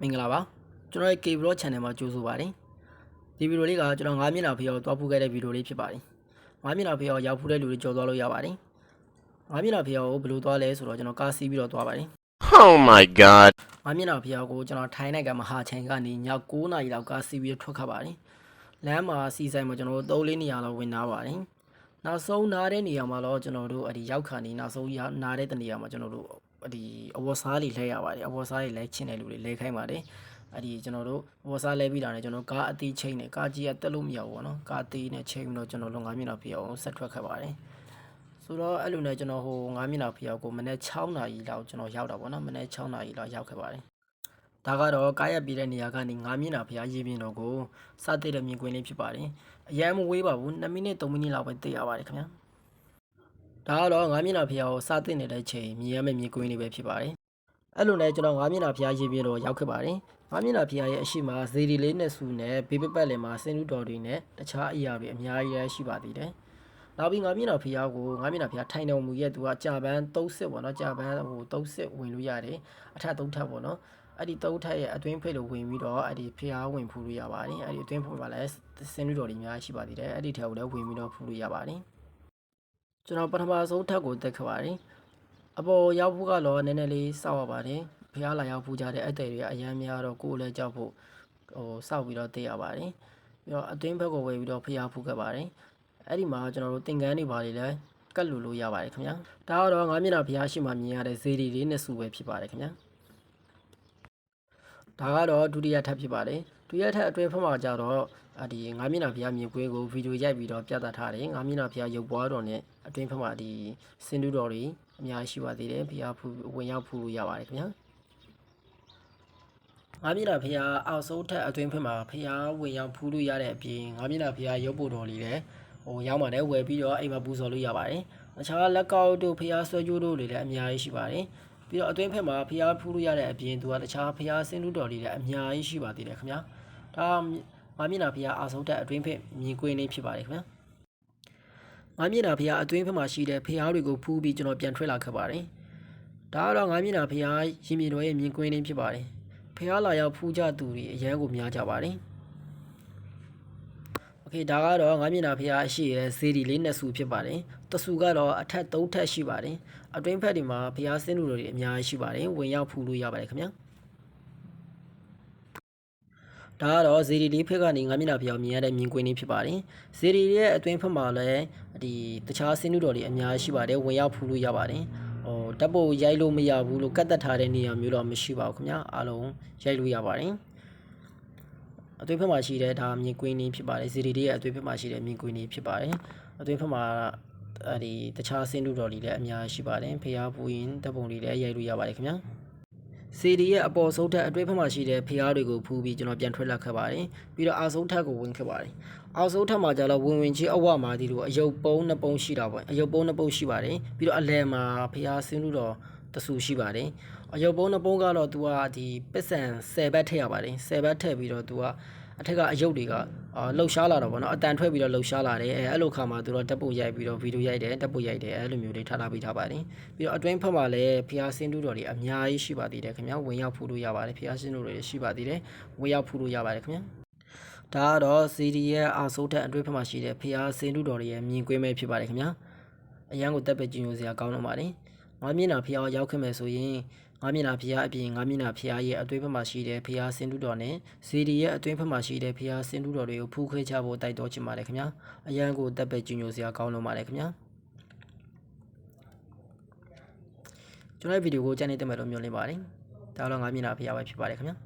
မင်္ဂလာပါကျွန်တော်ရဲ့ K-Vlog Channel မှာကြိုဆိုပါတယ်ဒီဗီဒီယိုလေးကကျွန်တော်9မျက်နှာဖျော်တွားဖူးခဲ့တဲ့ဗီဒီယိုလေးဖြစ်ပါတယ်9မျက်နှာဖျော်ရောက်ဖူးတဲ့လူတွေကြော်သွားလို့ရပါတယ်9မျက်နှာဖျော်ကိုဘယ်လိုသွားလဲဆိုတော့ကျွန်တော်ကားစီးပြီးတော့သွားပါတယ် Oh my god. 9မျက်နှာဖျော်ကိုကျွန်တော်ထိုင်းနိုင်ငံမဟာချိန်ကနေည9နာရီလောက်ကားစီးပြီးတော့ထွက်ခတ်ပါတယ်လမ်းမှာစီဆိုင်မှာကျွန်တော်တို့3လေးနေရာလောက်ဝင်နာပါတယ်နောက်ဆုံးနားတဲ့နေရာမှာတော့ကျွန်တော်တို့အဒီရောက်ခါနေနောက်ဆုံးနားတဲ့တနေရာမှာကျွန်တော်တို့အ ဒီအဝတ်စားလေးလဲရပါတယ်အဝတ်စားလေးလဲချင်းတဲ့လူတွေလဲခိုင်းပါတယ်အဲ့ဒီကျွန်တော်တို့အဝတ်စားလဲပြီးတာနဲ့ကျွန်တော်ကားအသေးချိန်နဲ့ကားကြီးကတက်လို့မရဘူးပေါ့နော်ကားသေးနဲ့ချိန်ပြီးတော့ကျွန်တော်တို့9မိနစ်ပြည့်အောင်ဆက်ထွက်ခဲ့ပါတယ်ဆိုတော့အဲ့လိုနဲ့ကျွန်တော်ဟို9မိနစ်ပြည့်အောင်ကိုမနေ့6နာရီလောက်ကျွန်တော်ရောက်တာပေါ့နော်မနေ့6နာရီလောက်ရောက်ခဲ့ပါတယ်ဒါကတော့ကားရက်ပြည့်တဲ့နေရာကနေ9မိနစ်ဖျားရေးပြင်းတော့ကိုစတဲ့တဲ့မြင်ကွင်းလေးဖြစ်ပါတယ်အရန်မဝေးပါဘူး2မိနစ်3မိနစ်လောက်ပဲသိရပါတယ်ခင်ဗျာ ဒါကတော့9မိနစ်ဖျားကိုစတဲ့နေတဲ့ချိန်မြင်ရမယ့်မြင်ကွင်းလေးပဲဖြစ်ပါတယ်အဲ့လိုနဲ့ကျွန်တော်9မိနစ်ဖျားရေးပြင်းတော့ရောက်ခဲ့ပါတယ်9မိနစ်ဖျားရဲ့အရှိမဇေဒီလေးနဲ့ဆူနဲ့ဘေးပပတ်လင်မှာစင်တူတော်တွေနဲ့တခြားအရာတွေအများကြီးရရှိပါသေးတယ်နောက်ပြီး9မိနစ်ဖျားကို9မိနစ်ဖျားထိုင်တော်မူရဲ့သူကကြာပန်း30ပေါ့နော်ကြာပန်းဟို30ဝင်လို့ရတယ်အထက်3ထပ်ပေါ့နော်အဲ့ဒီ3ထပ်ရဲ့အတွင်းဖိတ်လို့ဝင်ပြီးတော့အဲ့ဒီဖျားဝင်ဖူးလို့ရပါတယ်အဲ့ဒီအတွင်းဖိတ်မှာလည်းစင်တူတော်တွေအများကြီးရှိပါသေးတယ်အဲ့ဒီထက်ကိုလည်းဝင်ပြီးတော့ဖူးလို့ရပါတယ် ကျွန်တော်ပထမဆုံးထပ်ကိုတက်ခဲ့ပါတယ်အပေါ်ရောက်ဖို့ကတော့နည်းနည်းလေးစောက်ရပါတယ်ဖျားလာရောက်ဖူးကြတဲ့အတဲ့တွေကအရန်များတော့ကိုယ်လည်းကြောက်ဖို့ဟိုစောက်ပြီးတော့တေးရပါတယ်ပြီးတော့အတွင်းဘက်ကိုဝယ်ပြီးတော့ဖျားဖူးခဲ့ပါတယ်အဲ့ဒီမှာကျွန်တော်တို့သင်္ကန်းတွေပါလေလဲကတ်လူလို့ရပါတယ်ခင်ဗျာဒါကတော့ငါးမျက်နှာဖျားရှိမှမြင်ရတဲ့ဇေဒီလေးနဲ့စုပဲဖြစ်ပါတယ်ခင်ဗျာဒါကတော့ဒုတိယထပ်ဖြစ်ပါတယ်ဒုတိယထပ်အတွင်းဖက်မှာကြတော့ အဒီငါးမျက်နှာဖျားမြင်ကွင်းကိုဗီဒီယိုရိုက်ပြီးတော့ပြသထားတယ်ငါးမျက်နှာဖျားရုပ်ပွားတော်နဲ့အတွင်းဖက်မှာဒီစင်တူတော်တွေအများကြီးရှိပါသေးတယ်ဖျားဖူးဝင်ရောက်ဖူးလို့ရပါတယ်ခင်ဗျာငါးမျက်နှာဖျားအောက်ဆုံးထပ်အတွင်းဖက်မှာဖျားဝင်ရောက်ဖူးလို့ရတဲ့အပြင်ငါးမျက်နှာဖျားရုပ်ပိုတော်လေးလည်းဟိုရောက်ပါတယ်ဝယ်ပြီးတော့အိမ်မှာပူဇော်လို့ရပါတယ်အခြားလက်ကောက်တို့ဖျားဆွဲကြိုးတို့တွေလည်းအများကြီးရှိပါတယ်ပြီးတော့အတွင်းဖက်မှာဖျားဖူးလို့ရတဲ့အပြင်သူကတခြားဖျားစင်တူတော်လေးလည်းအများကြီးရှိပါသေးတယ်ခင်ဗျာဒါ ငါးမျက်နှာဖျားအောက်ဆုံးထပ်အတွင်းဖက်မြင်ကွင်းလေးဖြစ်ပါတယ်ခင်ဗျာငါးမျက်နှာဖျားအတွင်းဖက်မှာရှိတဲ့ဖျားတွေကိုဖူးပြီးကျွန်တော်ပြန်ထွက်လာခဲ့ပါတယ်ဒါကတော့ငါးမျက်နှာဖျားရင်မြင်တော်ရဲ့မြင်ကွင်းလေးဖြစ်ပါတယ်ဖျားလာရောက်ဖူးကြသူတွေအရန်ကိုများကြပါတယ်โอเคဒါကတော့ငါးမျက်နှာဖျားရှိရဲ့ဇေဒီလေးနှစ်ဆူဖြစ်ပါတယ်တဆူကတော့အထက်၃ထက်ရှိပါတယ်အတွင်းဖက်ဒီမှာဖျားစင်းလူတွေအများကြီးရှိပါတယ်ဝင်ရောက်ဖူးလို့ရပါတယ်ခင်ဗျာ ဒါကတော့ဇေဒီလေးဖက်ကနေငါးမျက်နှာဖျားမြင်ရတဲ့မြင်ကွင်းလေးဖြစ်ပါတယ်ဇေဒီရဲ့အတွင်းဖက်မှာလည်းဒီတခြားစင်းလူတော်တွေအများကြီးရှိပါတယ်ဝင်ရောက်ဖူးလို့ရပါတယ်ဟိုဓာတ်ပုံရိုက်လို့မရဘူးလို့ကတ်သက်ထားတဲ့နေရာမျိုးတော့မရှိပါဘူးခင်ဗျာအားလုံးရိုက်လို့ရပါတယ်အသွေးဖက်မှာရှိတဲ့ဒါမြင်ကွင်းလေးဖြစ်ပါတယ်ဇီဒီလေးရဲ့အသွေးဖက်မှာရှိတဲ့မြင်ကွင်းလေးဖြစ်ပါတယ်အသွေးဖက်မှာအဲဒီတခြားစင်းတူတော်လေးလည်းအများရှိပါတယ်ဖျားပူရင်တပ်ပုံလေးလည်းရိုက်လို့ရပါတယ်ခင်ဗျာ စီဒီရဲ့အပေါ်ဆုံးထက်အတွဲဖက်မှာရှိတဲ့ဖျားတွေကိုဖူးပြီးကျွန်တော်ပြန်ထွက်လာခဲ့ပါတယ်ပြီးတော့အောက်ဆုံးထက်ကိုဝင်ခဲ့ပါတယ်အောက်ဆုံးထက်မှာကျတော့ဝင်ဝင်ချင်းအဝမှာဒီလိုအယုတ်ပုံးနှစ်ပုံးရှိတာပေါ့အယုတ်ပုံးနှစ်ပုံးရှိပါတယ်ပြီးတော့အလယ်မှာဖျားစင်းတူတော်တဆူရှိပါတယ်အယုတ်ပုံးနှစ်ပုံးကတော့ तू ကဒီပစ္စံ10ဘတ်ထည့်ရပါတယ်10ဘတ်ထည့်ပြီးတော့ तू က အထက်ကအယုတ်တွေကအာလှုပ်ရှားလာတော့ဗောနော်အတန်ထွက်ပြီးတော့လှုပ်ရှားလာတယ်အဲအဲ့လိုခါမှာသူတို့တက်ပုတ်ရိုက်ပြီးတော့ဗီဒီယိုရိုက်တယ်တက်ပုတ်ရိုက်တယ်အဲ့လိုမျိုးတွေထားထားပေးထားပါတယ်ပြီးတော့အတွင်းဖက်မှာလည်းဖျားစင်းတူတော်တွေအများကြီးရှိပါသေးတယ်ခင်ဗျာဝင်ရောက်ဖူးလို့ရပါတယ်ဖျားစင်းတူတော်တွေရှိပါသေးတယ်ဝင်ရောက်ဖူးလို့ရပါတယ်ခင်ဗျာဒါကတော့စီဒီရဲ့အာဆိုးထက်အတွင်းဖက်မှာရှိတဲ့ဖျားစင်းတူတော်တွေရဲ့မြင်ကွင်းပဲဖြစ်ပါတယ်ခင်ဗျာအရန်ကိုတက်ပဲကြည့်လို့စရာကောင်းတော့ပါတယ်ငါမျက်နှာဖျားရောက်ခဲ့မယ်ဆိုရင် ငါမျက်နှာဖျားအပြင်ငါမျက်နှာဖျားရဲ့အတွင်းဘက်မှာရှိတဲ့ဖျားစင်တူတော်နဲ့ဇီဒီရဲ့အတွင်းဘက်မှာရှိတဲ့ဖျားစင်တူတော်တွေကိုဖူးခွဲချဖို့တိုက်တော်ချင်ပါတယ်ခင်ဗျာအရန်ကိုတက်ပဲကြည့်လို့စရာကောင်းတော့ပါတယ်ခင်ဗျာကျွန်တော်ရဲ့ဗီဒီယိုကိုကြည့်နေတယ်မယ်လို့မျှော်လင့်ပါတယ်ဒါတော့ငါမျက်နှာဖျားပဲဖြစ်ပါတယ်ခင်ဗျာ